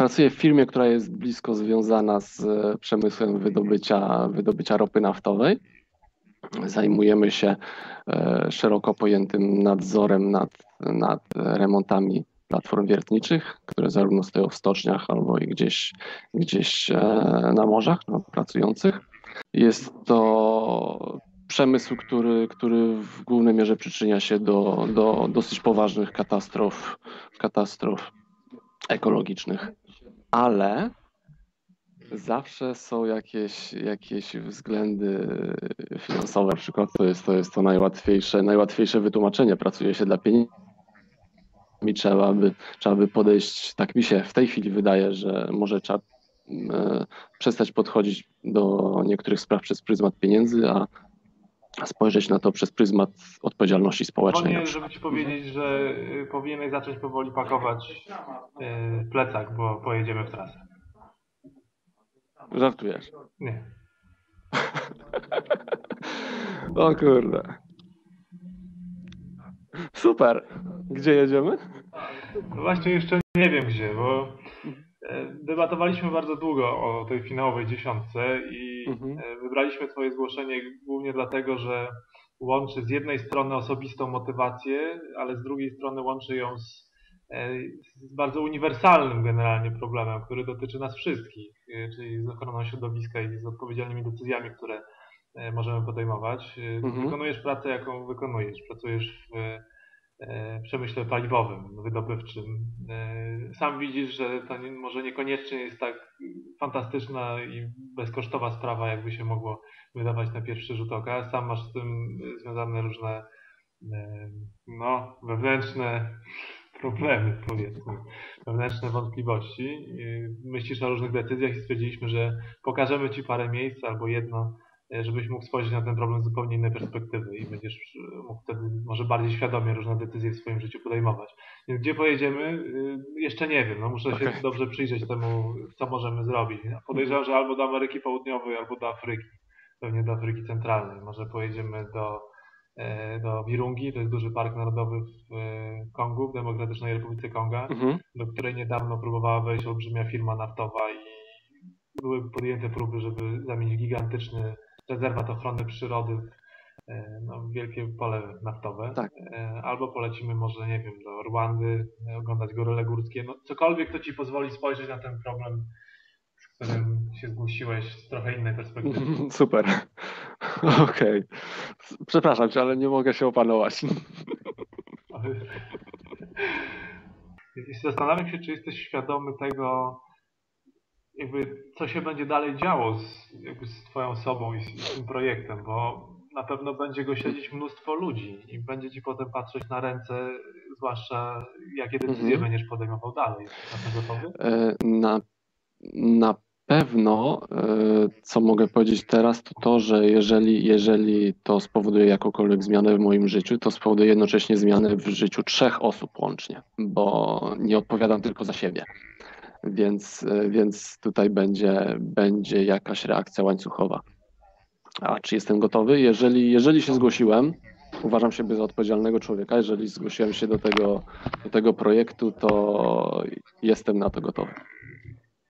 pracuję w firmie, która jest blisko związana z przemysłem wydobycia, wydobycia ropy naftowej. Zajmujemy się szeroko pojętym nadzorem nad, nad remontami platform wiertniczych, które zarówno stoją w stoczniach albo i gdzieś, gdzieś na morzach no, pracujących. Jest to przemysł, który, który w głównej mierze przyczynia się do, do dosyć poważnych katastrof, katastrof ekologicznych. Ale zawsze są jakieś, jakieś względy finansowe. Na przykład to jest to, jest to najłatwiejsze, najłatwiejsze wytłumaczenie. Pracuje się dla pieniędzy. Mi trzeba by, trzeba by podejść, tak mi się w tej chwili wydaje, że może trzeba e, przestać podchodzić do niektórych spraw przez pryzmat pieniędzy, a spojrzeć na to przez pryzmat odpowiedzialności społecznej. Powinien, żeby ci powiedzieć, że y, powinieneś zacząć powoli pakować y, plecak, bo pojedziemy w trasę. Żartujesz? Nie. o kurde. Super. Gdzie jedziemy? No właśnie jeszcze nie wiem gdzie, bo debatowaliśmy bardzo długo o tej finałowej dziesiątce i mhm. E, wybraliśmy Twoje zgłoszenie głównie dlatego, że łączy z jednej strony osobistą motywację, ale z drugiej strony łączy ją z, e, z bardzo uniwersalnym generalnie problemem, który dotyczy nas wszystkich, czyli z ochroną środowiska i z odpowiedzialnymi decyzjami, które możemy podejmować. Mhm. Wykonujesz pracę, jaką wykonujesz. Pracujesz w E, przemyśle paliwowym, wydobywczym. E, sam widzisz, że to nie, może niekoniecznie jest tak fantastyczna i bezkosztowa sprawa, jakby się mogło wydawać na pierwszy rzut oka. Sam masz z tym związane różne e, no, wewnętrzne problemy, powiedzmy, wewnętrzne wątpliwości. Myślisz o różnych decyzjach i stwierdziliśmy, że pokażemy Ci parę miejsc albo jedno, E, żebyś mógł spojrzeć na ten problem z zupełnie innej perspektywy i będziesz e, mógł wtedy może bardziej świadomie różne decyzje w swoim życiu podejmować. Więc gdzie pojedziemy? E, jeszcze nie wiem. No muszę okay. się dobrze przyjrzeć temu, co możemy zrobić. Podejrzewam, że albo do Ameryki Południowej, albo do Afryki. Pewnie do Afryki Centralnej. Może pojedziemy do, do Wirungi, to jest duży park narodowy w Kongu, w Demokratycznej Republice Konga, mhm. do której niedawno próbowała wejść olbrzymia firma naftowa i były podjęte próby, żeby zamienić gigantyczny rezerwat ochrony przyrody, e, no, wielkie pole naftowe. Tak. E, albo polecimy może, nie wiem, do Rwandy, e, oglądać goryle górskie. No, cokolwiek, to ci pozwoli spojrzeć na ten problem, z którym się zgłosiłeś z trochę innej perspektywy. Super. Okej. Okay. Przepraszam cię, ale nie mogę się opanować. Zastanawiam się, czy jesteś świadomy tego, jakby co się będzie dalej działo z, jakby z Twoją osobą i z, z, tym projektem, bo na pewno będzie go śledzić mnóstwo ludzi i będzie Ci potem patrzeć na ręce, zwłaszcza jakie decyzje mhm. będziesz podejmował dalej. Na? E, na, na pewno, e, co mogę powiedzieć teraz, to to, że jeżeli, jeżeli to spowoduje jakąkolwiek zmianę w moim życiu, to spowoduje jednocześnie zmianę w życiu trzech osób łącznie, bo nie odpowiadam tylko za siebie więc, więc tutaj będzie, będzie jakaś reakcja łańcuchowa. A czy jestem gotowy? Jeżeli, jeżeli się zgłosiłem, uważam siebie za odpowiedzialnego człowieka. Jeżeli zgłosiłem się do tego, do tego projektu, to jestem na to gotowy.